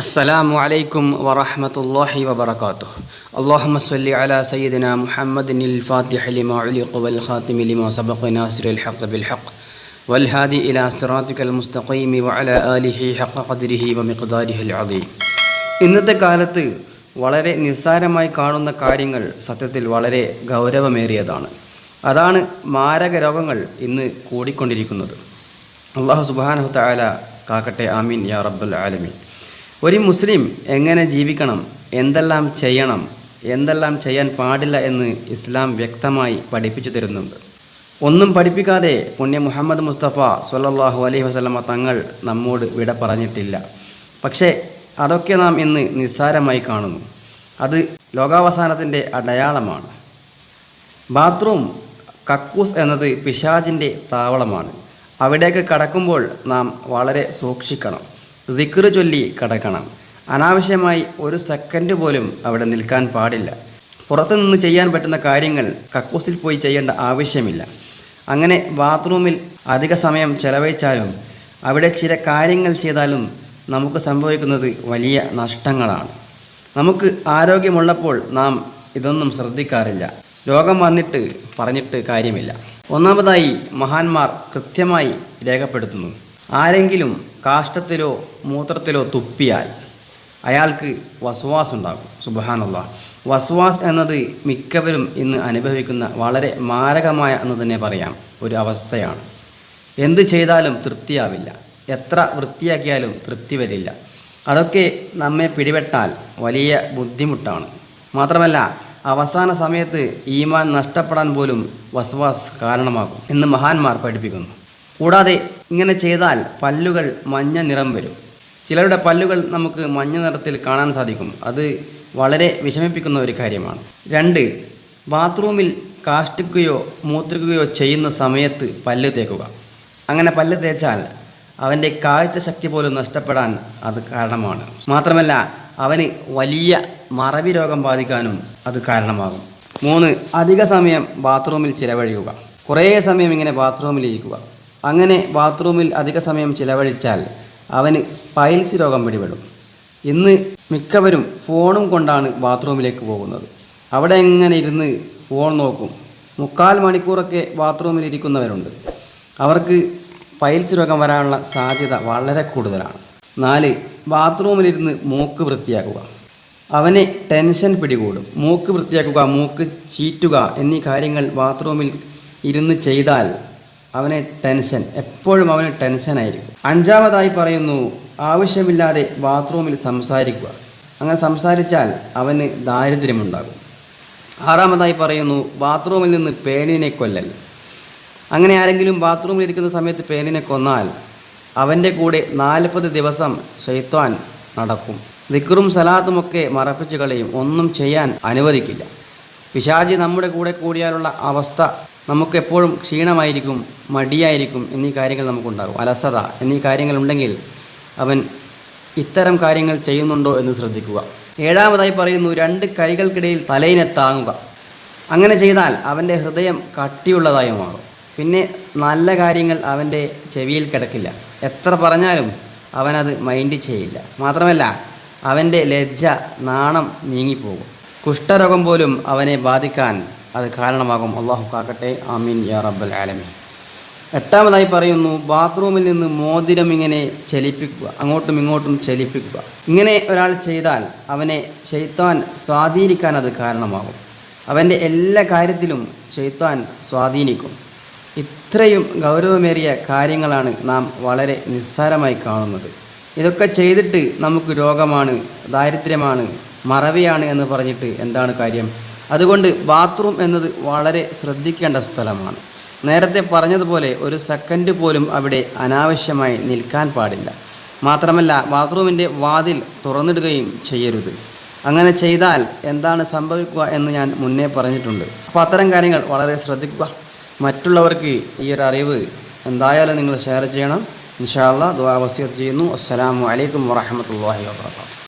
അസ്സലാമു അലൈക്കും വറഹമത്തല്ലാഹി വബർക്കാത്തു അള്ളാഹുമ സല്ലി അല സയ്യിദിന മുഹമ്മദിൻ അൽ ഫാത്തിഹ ഉലിഖ് വൽ ഖാതിമി ലിമ സബഖ നാസിർ ഹഖ് ബിൽ ഹഖ് വൽ ഹാദി ഇല സിറാത്തിക മുസ്തഖീമി വഅല ആലിഹി ഹഖ ഇന്നത്തെ കാലത്ത് വളരെ നിസ്സാരമായി കാണുന്ന കാര്യങ്ങൾ സത്യത്തിൽ വളരെ ഗൗരവമേറിയതാണ്. അതാണ് മാരക രോഗങ്ങൾ ഇന്ന് കൂടിക്കൊണ്ടിരിക്കുന്നത്. അള്ളാഹു സുബാനഹു താല കാക്കട്ടെ. ആമീൻ. യാ റബ്ബുൽ ആലമീൻ. ഒരു മുസ്ലിം എങ്ങനെ ജീവിക്കണം എന്തെല്ലാം ചെയ്യണം എന്തെല്ലാം ചെയ്യാൻ പാടില്ല എന്ന് ഇസ്ലാം വ്യക്തമായി പഠിപ്പിച്ചു തരുന്നുണ്ട് ഒന്നും പഠിപ്പിക്കാതെ പുണ്യ മുഹമ്മദ് മുസ്തഫ സല്ലല്ലാഹു അലൈഹി വസ്ലമ തങ്ങൾ നമ്മോട് വിട പറഞ്ഞിട്ടില്ല. പക്ഷേ അതൊക്കെ നാം ഇന്ന് നിസ്സാരമായി കാണുന്നു. അത് ലോകാവസാനത്തിന്റെ അടയാളമാണ്. ബാത്റൂം കക്കൂസ് എന്നത് പിശാജിന്റെ താവളമാണ്. അവിടേക്ക് കടക്കുമ്പോൾ നാം വളരെ സൂക്ഷിക്കണം. ദിക്റ് ചൊല്ലി കടക്കണം. അനാവശ്യമായി ഒരു സെക്കൻഡ് പോലും അവിടെ നിൽക്കാൻ പാടില്ല. പുറത്തുനിന്ന് ചെയ്യാൻ പറ്റുന്ന കാര്യങ്ങൾ കക്കൂസിൽ പോയി ചെയ്യേണ്ട ആവശ്യമില്ല. അങ്ങനെ ബാത്റൂമിൽ അധിക സമയം ചെലവഴിച്ചാലും അവിടെ ചില കാര്യങ്ങൾ ചെയ്താലും നമുക്ക് സംഭവിക്കുന്നത് വലിയ നഷ്ടങ്ങളാണ്. നമുക്ക് ആരോഗ്യമുള്ളപ്പോൾ നാം ഇതൊന്നും ശ്രദ്ധിക്കാറില്ല. രോഗം വന്നിട്ട് പറഞ്ഞിട്ട് കാര്യമില്ല. ഒന്നാമതായി മഹാന്മാർ കൃത്യമായി രേഖപ്പെടുത്തുന്നു. ആരെങ്കിലും കാഷ്ടത്തിലോ മൂത്രത്തിലോ തുപ്പിയാൽ അയാൾക്ക് വസ്വാസ് ഉണ്ടാകും. സുബഹാനുള്ള വസ്വാസ് എന്നത് മിക്കവരും ഇന്ന് അനുഭവിക്കുന്ന വളരെ മാരകമായ എന്ന് തന്നെ പറയാം. ഒരു അവസ്ഥയാണ്. എന്ത് ചെയ്താലും തൃപ്തിയാവില്ല. എത്ര വൃത്തിയാക്കിയാലും തൃപ്തി വരില്ല. അതൊക്കെ നമ്മെ പിടിപെട്ടാൽ വലിയ ബുദ്ധിമുട്ടാണ്. മാത്രമല്ല അവസാന സമയത്ത് ഈമാൻ നഷ്ടപ്പെടാൻ പോലും വസ്വാസ് കാരണമാകും എന്ന് മഹാന്മാർ പഠിപ്പിക്കുന്നു. കൂടാതെ ഇങ്ങനെ ചെയ്താൽ പല്ലുകൾ മഞ്ഞ നിറം വരും. ചിലരുടെ പല്ലുകൾ നമുക്ക് മഞ്ഞ നിറത്തിൽ കാണാൻ സാധിക്കും. അത് വളരെ വിഷമിപ്പിക്കുന്ന ഒരു കാര്യമാണ്. രണ്ട് ബാത്റൂമിൽ കാഷ്ടിക്കുകയോ മൂത്രിക്കുകയോ ചെയ്യുന്ന സമയത്ത് പല്ല് തേക്കുക. അങ്ങനെ പല്ല് തേച്ചാൽ അവന്റെ കാഴ്ച ശക്തി പോലും നഷ്ടപ്പെടാൻ അത് കാരണമാണ്. മാത്രമല്ല അവന് വലിയ മറവി രോഗം ബാധിക്കാനും അത് കാരണമാകും. മൂന്ന് അധിക സമയം ബാത്റൂമിൽ ചിലവഴിക്കുക. കുറേ സമയം ഇങ്ങനെ ബാത്റൂമിൽ ഇരിക്കുക അങ്ങനെ ബാത്റൂമിൽ അധിക സമയം ചിലവഴിച്ചാൽ അവന് പൈൽസ് രോഗം പിടിപെടും. ഇന്ന് മിക്കവരും ഫോണും കൊണ്ടാണ് ബാത്റൂമിലേക്ക് പോകുന്നത്. അവിടെ എങ്ങനെ ഇരുന്ന് ഫോൺ നോക്കും? മുക്കാൽ മണിക്കൂറൊക്കെ ബാത്റൂമിൽ ഇരിക്കുന്നവരുണ്ട്. അവർക്ക് പൈൽസ് രോഗം വരാനുള്ള സാധ്യത വളരെ കൂടുതലാണ്. നാല് ബാത്റൂമിലിരുന്ന് മൂക്ക് വൃത്തിയാക്കുക. അവനെ ടെൻഷൻ പിടികൂടും. മൂക്ക് വൃത്തിയാക്കുക മൂക്ക് ചീറ്റുക എന്നീ കാര്യങ്ങൾ ബാത്റൂമിൽ ഇരുന്ന് ചെയ്താൽ അവനെ ടെൻഷൻ എപ്പോഴും അവന് ടെൻഷനായിരിക്കും അഞ്ചാമതായി പറയുന്നു ആവശ്യമില്ലാതെ ബാത്റൂമിൽ സംസാരിക്കുക. അങ്ങനെ സംസാരിച്ചാൽ അവന് ദാരിദ്ര്യമുണ്ടാകും. ആറാമതായി പറയുന്നു ബാത്റൂമിൽ നിന്ന് പേനിനെ കൊല്ലൽ. അങ്ങനെ ആരെങ്കിലും ബാത്റൂമിൽ ഇരിക്കുന്ന സമയത്ത് പേനിനെ കൊന്നാൽ അവന്റെ കൂടെ നാൽപ്പത് ദിവസം ഷെയ്ത്താൻ നടക്കും. ദിക്റും സലാത്തുമൊക്കെ മറപ്പിച്ച് കളയും ഒന്നും ചെയ്യാൻ അനുവദിക്കില്ല. പിശാജി നമ്മുടെ കൂടെ കൂടിയാലുള്ള അവസ്ഥ നമുക്കെപ്പോഴും ക്ഷീണമായിരിക്കും മടിയായിരിക്കും എന്നീ കാര്യങ്ങൾ നമുക്കുണ്ടാകും. അലസത എന്നീ കാര്യങ്ങളുണ്ടെങ്കിൽ അവൻ ഇത്തരം കാര്യങ്ങൾ ചെയ്യുന്നുണ്ടോ എന്ന് ശ്രദ്ധിക്കുക. ഏഴാമതായി പറയുന്നു രണ്ട് കൈകൾക്കിടയിൽ തലയിനെ താങ്ങുക. അങ്ങനെ ചെയ്താൽ അവന്റെ ഹൃദയം കട്ടിയുള്ളതായി മാറും. പിന്നെ നല്ല കാര്യങ്ങൾ അവന്റെ ചെവിയിൽ കിടക്കില്ല. എത്ര പറഞ്ഞാലും അവനത് മൈൻഡ് ചെയ്യില്ല. മാത്രമല്ല അവന്റെ ലജ്ജ നാണം നീങ്ങിപ്പോകും. കുഷ്ഠരോഗം പോലും അവനെ ബാധിക്കാൻ അത് കാരണമാകും. അള്ളാഹു കാക്കട്ടെ. ആമീൻ യാ റബ്ബൽ ആലമീൻ. എട്ടാമതായി പറയുന്നു ബാത്റൂമിൽ നിന്ന് മോതിരം ഇങ്ങനെ ചലിപ്പിക്കുക അങ്ങോട്ടും ഇങ്ങോട്ടും ചലിപ്പിക്കുക. ഇങ്ങനെ ഒരാൾ ചെയ്താൽ അവനെ ഷെയ്ത്താൻ സ്വാധീനിക്കാൻ അത് കാരണമാകും. അവന്റെ എല്ലാ കാര്യത്തിലും ഷെയ്ത്താൻ സ്വാധീനിക്കും. ഇത്രയും ഗൗരവമേറിയ കാര്യങ്ങളാണ് നാം വളരെ നിസ്സാരമായി കാണുന്നത്. ഇതൊക്കെ ചെയ്തിട്ട് നമുക്ക് രോഗമാണ് ദാരിദ്ര്യമാണ് മറവിയാണ് എന്ന് പറഞ്ഞിട്ട് എന്താണ് കാര്യം? അതുകൊണ്ട് ബാത്റൂം എന്നത് വളരെ ശ്രദ്ധിക്കേണ്ട സ്ഥലമാണ്. നേരത്തെ പറഞ്ഞതുപോലെ ഒരു സെക്കൻഡ് പോലും അവിടെ അനാവശ്യമായി നിൽക്കാൻ പാടില്ല. മാത്രമല്ല ബാത്റൂമിന്റെ വാതിൽ തുറന്നിടുകയും ചെയ്യരുത്. അങ്ങനെ ചെയ്താൽ എന്താണ് സംഭവിക്കുക എന്ന് ഞാൻ മുന്നേ പറഞ്ഞിട്ടുണ്ട്. അപ്പോൾ അത്തരം കാര്യങ്ങൾ വളരെ ശ്രദ്ധിക്കുക. മറ്റുള്ളവർക്ക് ഈ ഒരു അറിവ് എന്തായാലും നിങ്ങൾ ഷെയർ ചെയ്യണം. ഇൻഷാല്ല ദുആ വസിയത്ത് ചെയ്യുന്നു. അസ്സാം വലൈക്കും വാഹമത്തല്ലാഹി വാബർക്കാത്തു